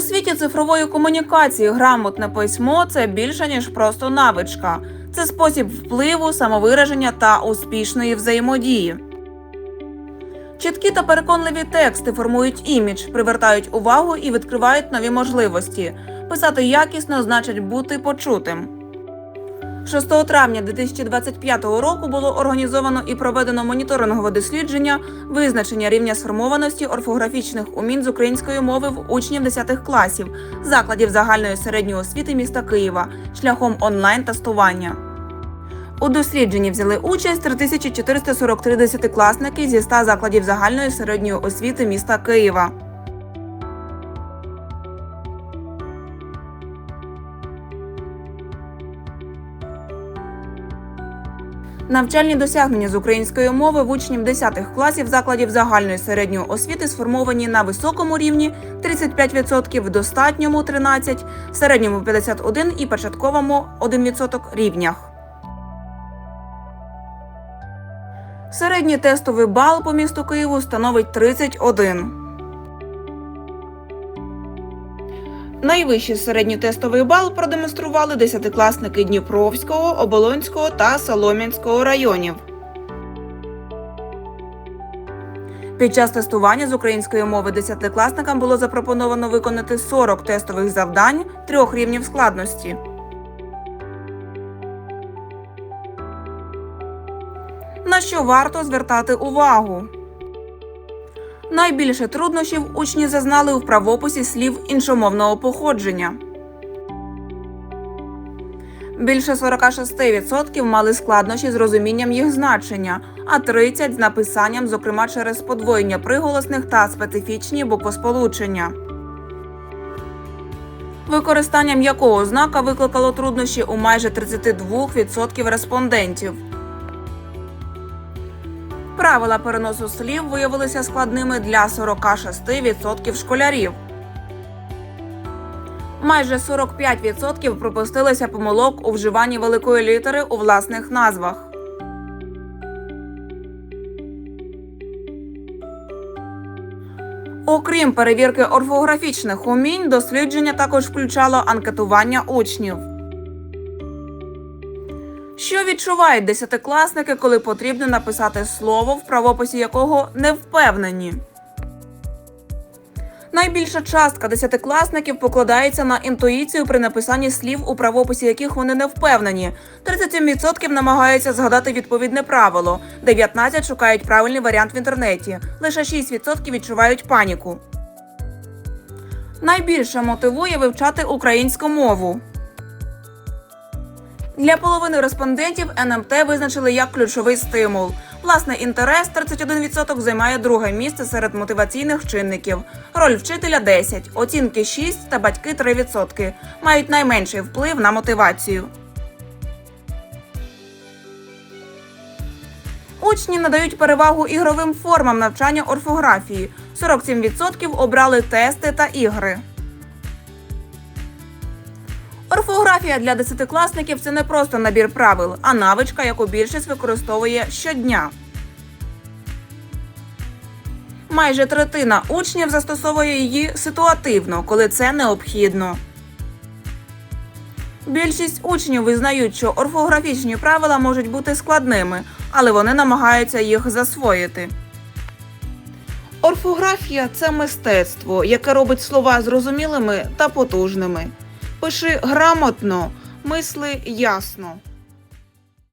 світі цифрової комунікації грамотне письмо це більше ніж просто навичка. Це спосіб впливу, самовираження та успішної взаємодії. Чіткі та переконливі тексти формують імідж, привертають увагу і відкривають нові можливості. Писати якісно значить бути почутим. 6 травня 2025 року було організовано і проведено моніторингове дослідження визначення рівня сформованості орфографічних умінь з української мови в учнів 10 класів закладів загальної середньої освіти міста Києва шляхом онлайн-тестування. У дослідженні взяли участь 3443 десятикласники зі 100 закладів загальної середньої освіти міста Києва. Навчальні досягнення з української мови в учнів 10 класів закладів загальної середньої освіти сформовані на високому рівні 35%, в достатньому 13%, середньому 51% і початковому 1% рівнях. Середній тестовий бал по місту Києву становить 31. Найвищий середньотестовий бал продемонстрували десятикласники Дніпровського, Оболонського та Солом'янського районів. Під час тестування з української мови десятикласникам було запропоновано виконати 40 тестових завдань трьох рівнів складності. На що варто звертати увагу? Найбільше труднощів учні зазнали у правописі слів іншомовного походження. Більше 46% мали складнощі з розумінням їх значення, а 30% з написанням, зокрема через подвоєння приголосних та специфічні буквосполучення. Використання м'якого знака викликало труднощі у майже 32% респондентів. Правила переносу слів виявилися складними для 46% школярів. Майже 45% пропустилися помилок у вживанні великої літери у власних назвах. Окрім перевірки орфографічних умінь, дослідження також включало анкетування учнів. Що відчувають десятикласники, коли потрібно написати слово, в правописі якого не впевнені? Найбільша частка десятикласників покладається на інтуїцію при написанні слів, у правописі яких вони не впевнені. 37% намагаються згадати відповідне правило, 19% шукають правильний варіант в інтернеті, лише 6% відчувають паніку. Найбільше мотивує вивчати українську мову. Для половини респондентів НМТ визначили як ключовий стимул. Власний інтерес 31% займає друге місце серед мотиваційних чинників. Роль вчителя 10, оцінки 6 та батьки 3% мають найменший вплив на мотивацію. Учні надають перевагу ігровим формам навчання орфографії. 47% обрали тести та ігри. Орфографія для десятикласників це не просто набір правил, а навичка, яку більшість використовує щодня. Майже третина учнів застосовує її ситуативно, коли це необхідно. Більшість учнів визнають, що орфографічні правила можуть бути складними, але вони намагаються їх засвоїти. Орфографія це мистецтво, яке робить слова зрозумілими та потужними. Пиши грамотно, мисли ясно.